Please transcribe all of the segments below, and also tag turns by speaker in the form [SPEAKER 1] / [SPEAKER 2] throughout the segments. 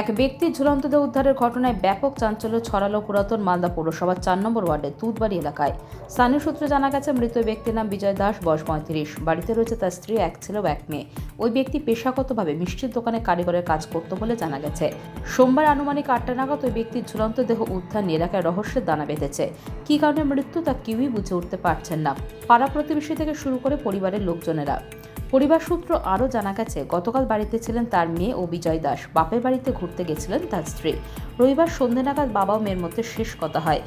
[SPEAKER 1] এক ব্যক্তির ঝুলন্ত দেহ উদ্ধারের ঘটনায় ব্যাপক চাঞ্চল্য ছড়ালো পুরাতন মালদা পৌরসভার চার নম্বর ওয়ার্ডের তুতবাড়ি এলাকায়। স্থানীয় সূত্রে জানা গেছে, মৃত ব্যক্তির নাম বিজয় দাস, বয়স পঁয়ত্রিশ। বাড়িতে রয়েছে তার স্ত্রী, এক ছেলে ও এক মেয়ে। ওই ব্যক্তি পেশাগতভাবে মিষ্টির দোকানে কারিগরের কাজ করত বলে জানা গেছে। সোমবার আনুমানিক আটটা নাগাদ ওই ব্যক্তির ঝুলন্ত দেহ উদ্ধার নিয়ে এলাকায় রহস্যের দানা বেঁধেছে। কী কারণে মৃত্যু তা কেউই বুঝে উঠতে পারছেন না। পাড়া প্রতিবেশী থেকে শুরু করে পরিবারের লোকজনেরা। পরিবার সূত্র আরও জানা গেছে, গতকাল বাড়িতে ছিলেন তার মেয়ে ও বিজয় দাস। বাপের বাড়িতে ঘুরতে গেছিলেন তার স্ত্রী। রবিবার সন্ধে নাগাদ বাবা ও মেয়ের মধ্যে শেষ কথা হয়।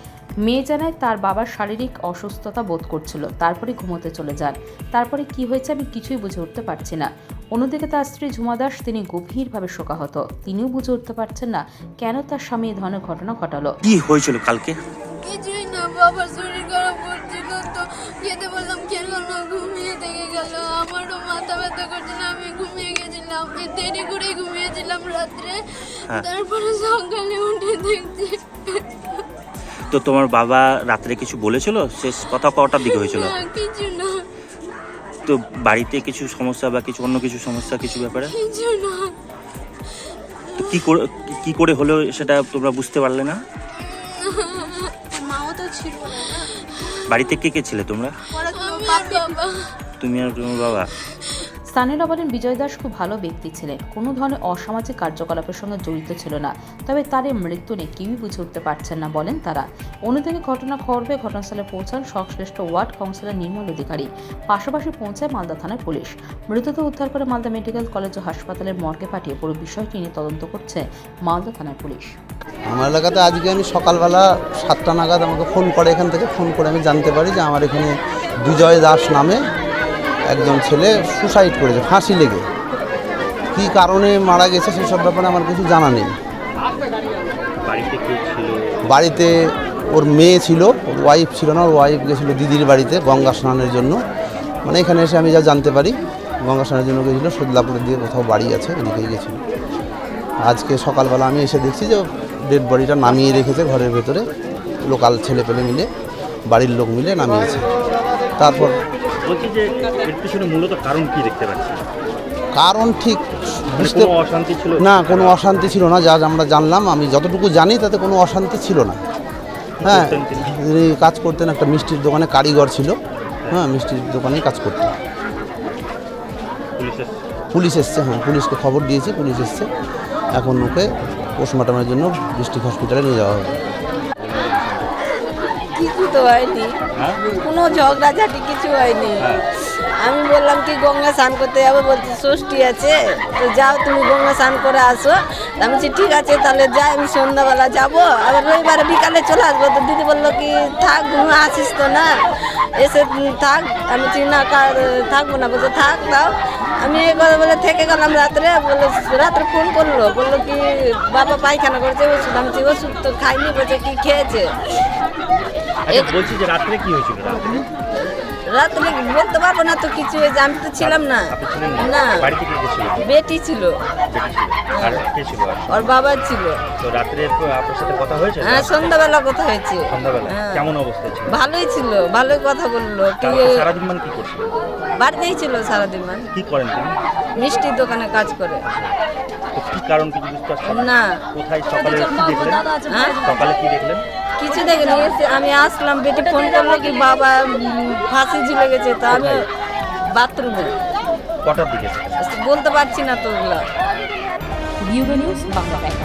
[SPEAKER 1] মেয়ে জানায় তার বাবার শারীরিক অসুস্থতা বোধ করছিল, তারপরে ঘুমোতে চলে যান। তারপরে কি হয়েছে আমি কিছুই বুঝে উঠতে পারছি না। অন্যদিকে তার স্ত্রী ঝুমা দাস, তিনি গভীরভাবে শোকাহত। তিনিও বুঝে উঠতে পারছেন না কেন তার স্বামী এই ধরনের ঘটনা ঘটালো।
[SPEAKER 2] কি হয়েছিল কালকে?
[SPEAKER 3] দেরি করে ঘুমিয়েছিলাম রাত্রে।
[SPEAKER 2] হ্যাঁ।
[SPEAKER 3] তারপরে সকালে উঠে দেখছি।
[SPEAKER 2] তো তোমার বাবা রাত্রে কিছু বলেছিল? শেষ কথা কটার দিকে হয়েছিল?
[SPEAKER 3] কিছু না।
[SPEAKER 2] তো বাড়িতে কিছু সমস্যা বা কিছু অন্য কিছু সমস্যা কিছু ব্যাপারে?
[SPEAKER 3] কিছু না।
[SPEAKER 2] তো কি করে কি করে হলো সেটা তোমরা বুঝতে পারলে না?
[SPEAKER 3] মাও তো ছিল
[SPEAKER 2] বাড়িতে কে কে ছিলে তোমরা?
[SPEAKER 3] আমি আর বাবা।
[SPEAKER 2] তুমি আর তোমার বাবা?
[SPEAKER 1] স্থানীয়রা বলেন বিজয় দাস খুব ভালো ব্যক্তি ছিলেন। কোনো ধরনের অসামাজিক কার্যকলাপের সঙ্গে জড়িত ছিল না। তবে তার এই মৃত্যু নিয়ে কেউই বুঝে উঠতে পারছেন না, বলেন তারা। অন্যদিকে ঘটনা খবর ঘটনাস্থলে পৌঁছান সংশ্লিষ্ট ওয়ার্ড কাউন্সিলর নির্মল অধিকারী। পাশাপাশি পৌঁছায় মালদা থানার পুলিশ। মৃতদেহ উদ্ধার করে মালদা মেডিকেল কলেজ ও হাসপাতালের মর্গে পাঠিয়ে পুরো বিষয়টি নিয়ে তদন্ত করছে মালদা থানার পুলিশ।
[SPEAKER 4] আমার এলাকাতে আজকে আমি সকালবেলা সাতটা নাগাদ আমাকে ফোন করে, এখান থেকে ফোন করে আমি জানতে পারি যে আমার এখানে বিজয় দাস নামে একজন ছেলে সুসাইড করেছে, ফাঁসি লেগে। কী কারণে মারা গেছে সেসব ব্যাপারে আমার কিছু জানা নেই।
[SPEAKER 2] বাড়িতে
[SPEAKER 4] ওর মেয়ে ছিল, ওর ওয়াইফ ছিল না, ওর ওয়াইফ গেছিল দিদির বাড়িতে গঙ্গা স্নানের জন্য। মানে এখানে এসে আমি যা জানতে পারি, গঙ্গা স্নানের জন্য গেছিল সদলাপুরের দিয়ে কোথাও বাড়ি আছে, এদিকেই গেছিল। আজকে সকালবেলা আমি এসে দেখছি যে ডেড বডিটা নামিয়ে রেখেছে ঘরের ভেতরে, লোকাল ছেলে পেলে মিলে, বাড়ির লোক মিলে নামিয়েছে। তারপর
[SPEAKER 5] বলছি যে এর পিছনে মূলত কারণ কি দেখতে পাচ্ছি?
[SPEAKER 4] কারণ ঠিক
[SPEAKER 5] মানে
[SPEAKER 4] বুঝতে
[SPEAKER 5] অশান্তি ছিল?
[SPEAKER 4] না কোনো অশান্তি ছিল না যা আমরা জানলাম আমি যতটুকু জানি তাতে কোনো অশান্তি ছিল না। হ্যাঁ কাজ করতেন একটা মিষ্টির দোকানে কারিগর ছিল। হ্যাঁ মিষ্টির দোকানেই কাজ করতেন। পুলিশ এসছে হ্যাঁ পুলিশকে খবর দিয়েছি পুলিশ এসছে। এখন ওকে পোস্টমর্টমের জন্য ডিস্ট্রিক্ট হসপিটালে নিয়ে যাওয়া হবে।
[SPEAKER 6] তো হয়নি।
[SPEAKER 5] হ্যাঁ?
[SPEAKER 6] কোনো ঝগড়াঝাটি কিছু হয়নি। আমি বললাম কি গঙ্গা স্নান করতে যাব? বলছি ষষ্ঠী আছে। তো যাও তুমি গঙ্গা স্নান করে আসো। আমি বলছি ঠিক আছে তাহলে যাই আমি সন্ধ্যাবেলা যাব। আবার রবিবারে বিকালে চলে আসব। তো দিদি বলল কি থাক ঘুমে আসিস তো না। এসে থাক। আমি বলছি না কার- থাকব না। বলছে থাক তাও আমি বলে থেকে গেলাম রাত্রে, বলল, রাত্রে ফোন করল। বলল কি, বাবা পায়খানা করছে, ওষুধ আমি ওষুধ তো খাইনি, বলছে কি খেয়েছে?
[SPEAKER 5] আচ্ছা বলছি যে রাত্রে কি হয়েছিল রাত্রে
[SPEAKER 6] বলতে পারব না তো কিছু হয়েছে আমি তো ছিলাম না। না।
[SPEAKER 5] বাড়িতে কে কে ছিল।
[SPEAKER 6] বেটি ছিল।
[SPEAKER 5] আর কে ছিল? আর
[SPEAKER 6] ওর বাবা ছিল।
[SPEAKER 5] তো রাত্রে আপনার সাথে কথা হয়েছে?
[SPEAKER 6] হ্যাঁ সন্ধ্যাবেলা কথা হয়েছে।
[SPEAKER 5] সন্ধ্যাবেলা।
[SPEAKER 6] হ্যাঁ।
[SPEAKER 5] কেমন অবস্থা ছিল?
[SPEAKER 6] ভালোই ছিল ভালোই কথা বলল। কি
[SPEAKER 5] তারপর সারাদিন মান কি করছিল?
[SPEAKER 6] বাড়িতেই ছিল সারাদিন মানে।
[SPEAKER 5] কি করেন তিনি?
[SPEAKER 6] মিষ্টির দোকানে কাজ করে।
[SPEAKER 5] তো কি কারণ কিছু বুঝতে পারছেন
[SPEAKER 6] না।
[SPEAKER 5] কোথায় সকালে কি দেখলেন?
[SPEAKER 6] হ্যাঁ?
[SPEAKER 5] সকালে কি দেখলেন?
[SPEAKER 6] কিছু দেখে নিয়েছি আমি আসলাম বেটি ফোন করল কি বাবা ফাঁসি ঝুলে গেছে তো আমি বাথরুমে।
[SPEAKER 5] কটার দিকে?
[SPEAKER 6] বলতে পারছি না তো ওগুলো।
[SPEAKER 1] News Bangla bank